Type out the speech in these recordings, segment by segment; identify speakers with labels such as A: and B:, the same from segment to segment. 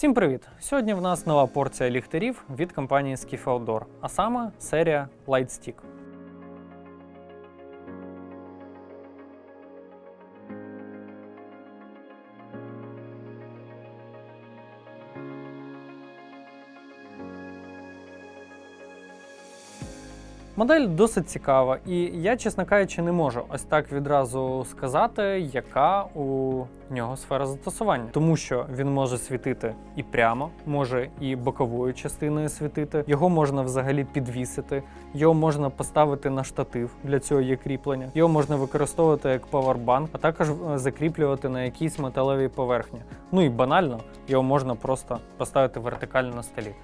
A: Всім привіт! Сьогодні в нас нова порція ліхтарів від компанії Skiff Outdoor, а саме серія Lightstick. Модель досить цікава, і я, чесно кажучи, не можу ось так відразу сказати, яка у нього сфера застосування, тому що він може світити і прямо, може і боковою частиною світити. Його можна взагалі підвісити, його можна поставити на штатив. Для цього є кріплення. Його можна використовувати як павербанк, а також е, закріплювати на якійсь металевій поверхні. Ну і банально його можна просто поставити вертикально на столі.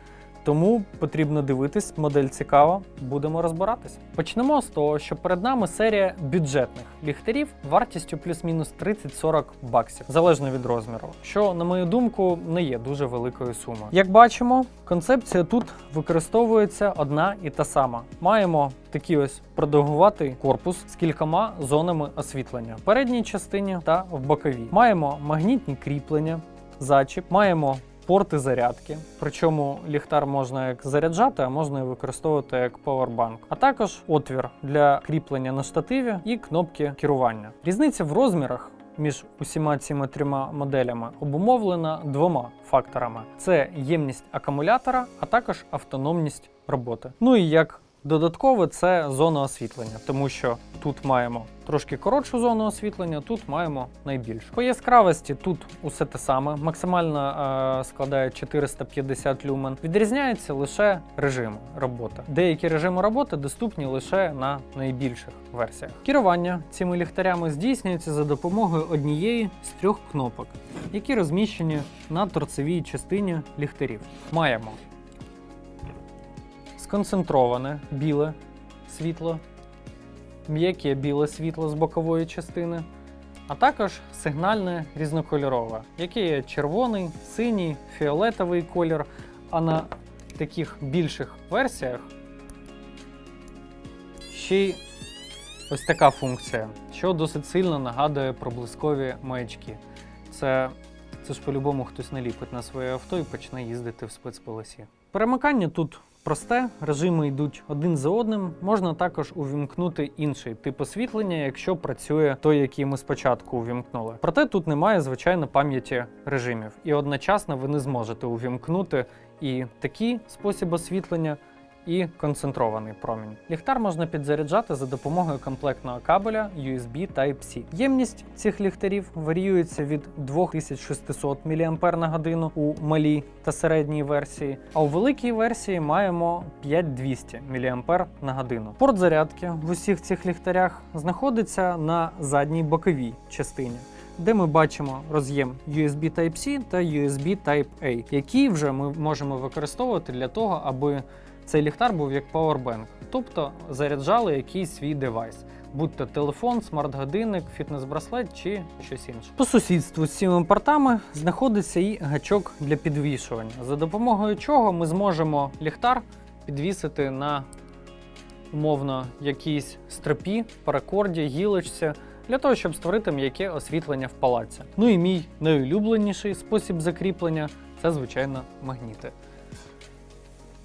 A: Тому потрібно дивитись, модель цікава, будемо розбиратись. Почнемо з того, що перед нами серія бюджетних ліхтарів вартістю плюс-мінус 30-40 баксів, залежно від розміру, що, на мою думку, не є дуже великою сумою. Як бачимо, концепція тут використовується одна і та сама. Маємо такий ось продовгуватий корпус з кількома зонами освітлення в передній частині та в боковій. Маємо магнітні кріплення, зачіп, маємо порти зарядки. Причому ліхтар можна як заряджати, а можна і використовувати як павербанк. А також отвір для кріплення на штативі і кнопки керування. Різниця в розмірах. Між усіма цими трьома моделями обумовлена двома факторами: це ємність акумулятора, а також автономність роботи. Ну і як додаткове, це зона освітлення, тому що тут маємо трошки коротшу зону освітлення, тут маємо найбільшу. По яскравості тут усе те саме, максимально е, складає 450 люмен. Відрізняються лише режими роботи. Деякі режими роботи доступні лише на найбільших версіях. Керування цими ліхтарями здійснюється за допомогою однієї з трьох кнопок, які розміщені на торцевій частині ліхтарів. Маємо сконцентроване біле світло, м'яке біле світло з бокової частини, а також сигнальне різнокольорове, яке є червоний, синій, фіолетовий колір. А на таких більших версіях ще й ось така функція, що досить сильно нагадує проблискові маячки. Це, це ж по-любому хтось наліпить на своє авто і почне їздити в спецполосі. Перемикання тут просте, режими йдуть один за одним. Можна також увімкнути інший тип освітлення, якщо працює той, який ми спочатку увімкнули. Проте тут немає звичайно пам'яті режимів, і одночасно ви не зможете увімкнути і такий спосіб освітлення. І концентрований промінь. Ліхтар можна підзаряджати за допомогою комплектного кабеля USB Type-C. Ємність цих ліхтарів варіюється від 2600 мАч на годину у малій та середній версії, а у великій версії маємо 5200 мАч на годину. Порт зарядки в усіх цих ліхтарях знаходиться на задній боковій частині. Де ми бачимо роз'єм USB Type-C та USB Type-A, які вже ми можемо використовувати для того, аби цей ліхтар був як пауербенк, тобто заряджали якийсь свій девайс, будь то телефон, смарт-годинник, фітнес-браслет чи щось інше. По сусідству з цими портами знаходиться і гачок для підвішування, за допомогою чого ми зможемо ліхтар підвісити на умовно якійсь стропі, паракорді, гілочці. Для того, щоб створити м'яке освітлення в палаці. Ну і мій найулюбленіший спосіб закріплення це, звичайно, магніти.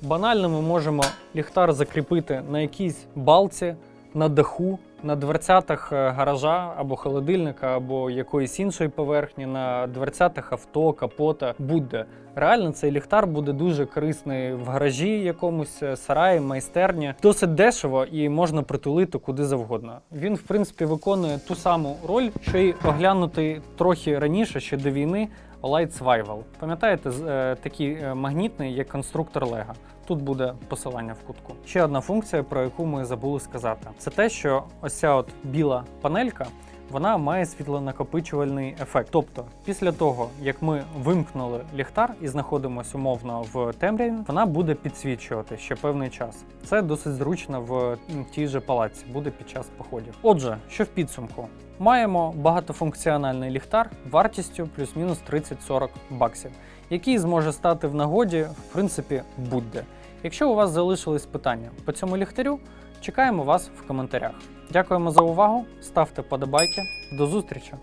A: Банально ми можемо ліхтар закріпити на якійсь балці, на даху, на дверцятах е, гаража або холодильника, або якоїсь іншої поверхні, на дверцятах авто, капота, будь-де. Реально цей ліхтар буде дуже корисний в гаражі, якомусь е, сараї, майстерні. Досить дешево і можна притулити куди завгодно. Він, в принципі, виконує ту саму роль, що й оглянутий трохи раніше, ще до війни. Light Survival. Пам'ятаєте, е, такий магнітний є конструктор Лего. Тут буде посилання в кутку. Ще одна функція, про яку ми забули сказати, це те, що ось ця от біла панелька. Вона має світлонакопичувальний ефект. Тобто, після того, як ми вимкнули ліхтар і знаходимося умовно в темряві, вона буде підсвічувати ще певний час. Це досить зручно в тій же палаці, буде під час походів. Отже, що в підсумку? Маємо багатофункціональний ліхтар вартістю плюс-мінус 30-40 баксів, який зможе стати в нагоді, в принципі, будь-де. Якщо у вас залишились питання по цьому ліхтарю, чекаємо вас в коментарях. Дякуємо за увагу, ставте подобайки. До зустрічі!